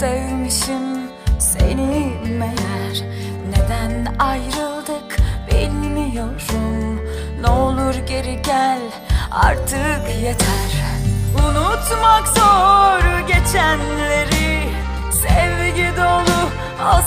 sevmişim seni meğer Neden ayrıldık bilmiyorum. Ne olur geri gel artık yeter. Unutmak zor geçenleri. Sevgi dolu o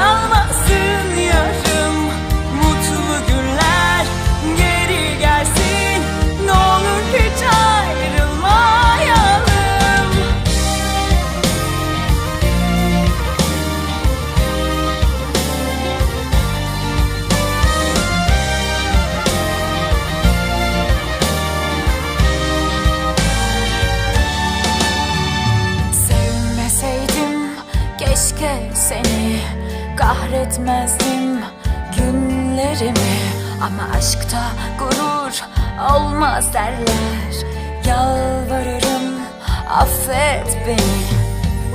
Oh. Kahretmezdim günlerimi. Ama aşkta gurur olmaz derler. Yalvarırım affet beni.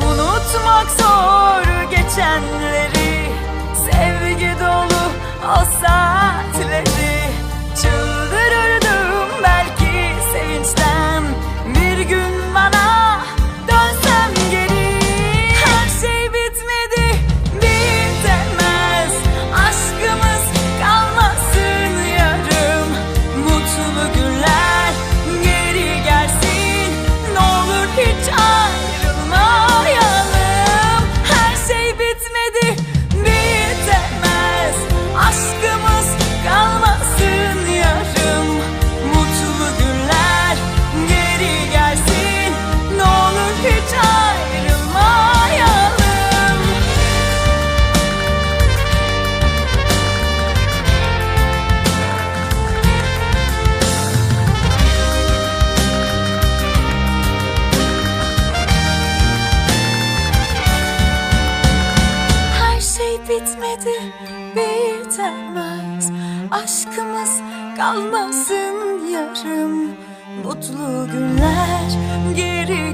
Unutmak zor geçenleri. bitemez. Aşkımız kalmasın yarım. Mutlu günler geri